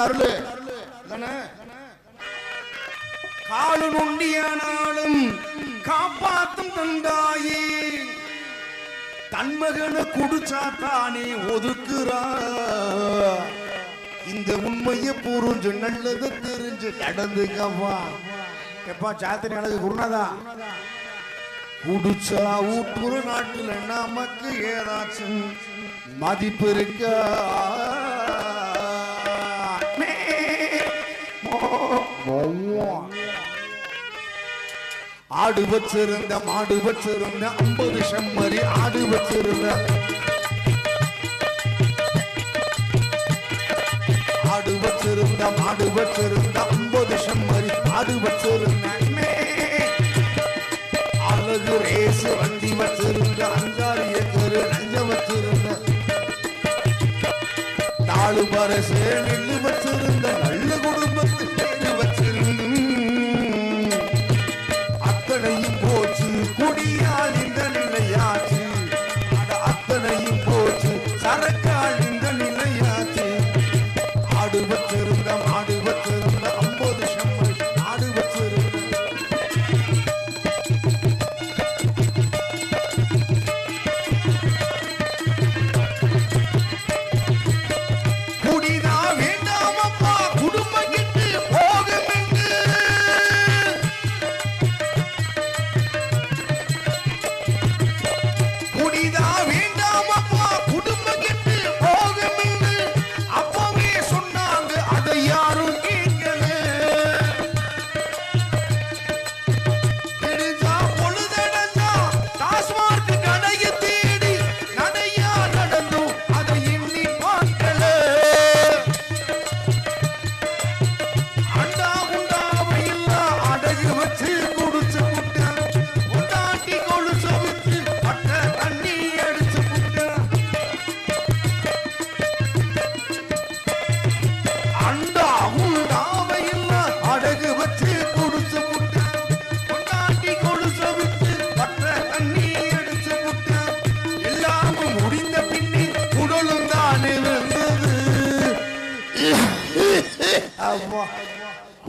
அந்த அருள் காலு நொண்டியானாலும் காப்பாத்தும் தந்தாயே. தன்மகனை குடிச்சா தானே ஒதுக்குறா இந்த உண்மையை புரிஞ்சு நல்லது தெரிஞ்சு நடந்துக்கவா எப்பா சாத்திரி அழகு குருநாதா? குடிச்சா ஊட்டுற நாட்டுல நமக்கு ஏதாச்சும் மதிப்பு இருக்கா? ஆடு வச்சிருந்த மாடு வச்சிருந்த ஐம்பது செம்மறி ஆடு வச்சிருந்த. ஆடு வச்சிருந்த மாடு வச்சிருந்த ஐம்பது செம்மறி ஆடு வச்சிருந்த. அழகு ரேசு வண்டி வச்சிருந்த அஞ்சாறு ஏக்கரு நஞ்ச வச்சிருந்த. நாலு பரசு நெல்லு போச்சு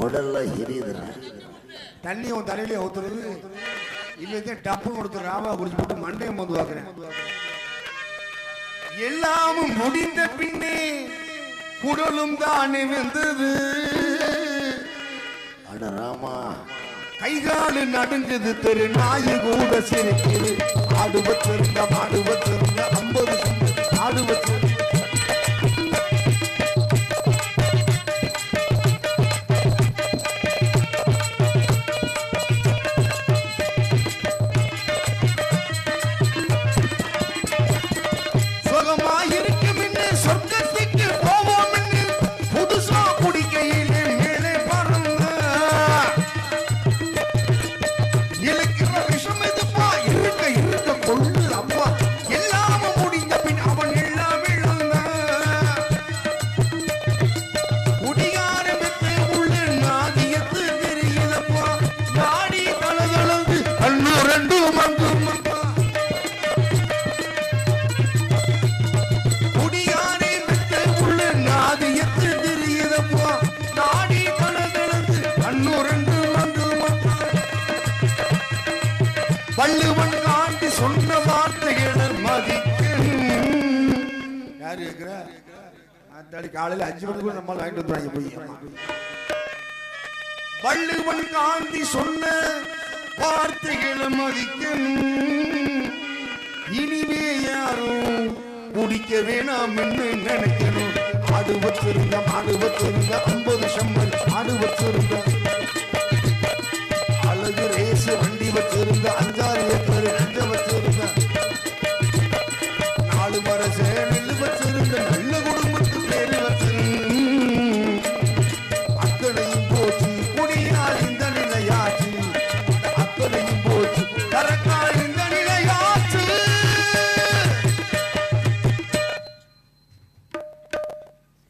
உடல்ல எரியுதுடா. தண்ணி உன் தலையிலே ஊத்துறது. இல்லையே டப்பு கொடுத்து ராவா குடிச்சு போட்டு மண்டையை வந்து எல்லாமும் முடிந்த பின்னே குடலும் தானே வெந்தது அட ராமா. கைகாலு நடுங்குது தெரு நாயு கூட சிரிக்குது. ஆடு வச்சிருந்த மாடு வச்சிருந்த ஐம்பது ஆடு வச்சிருந்த வள்ளுவன் காண்டி சொன்ன வார்த்தைகளை மதிக்கணும் யார் கேக்குற அத்தாடி காலையில அஞ்சு மணிக்கு நம்ம வாங்கிட்டு வந்துருவாங்க போய் வள்ளுவன் காந்தி சொன்ன வார்த்தைகளை மதிக்கணும் இனிமே யாரும் குடிக்க வேணாம் என்று நினைக்கணும். ஆடு வச்சிருந்த மாடு வச்சிருந்த ஐம்பது செம்மல் ஆடு வச்சிருந்த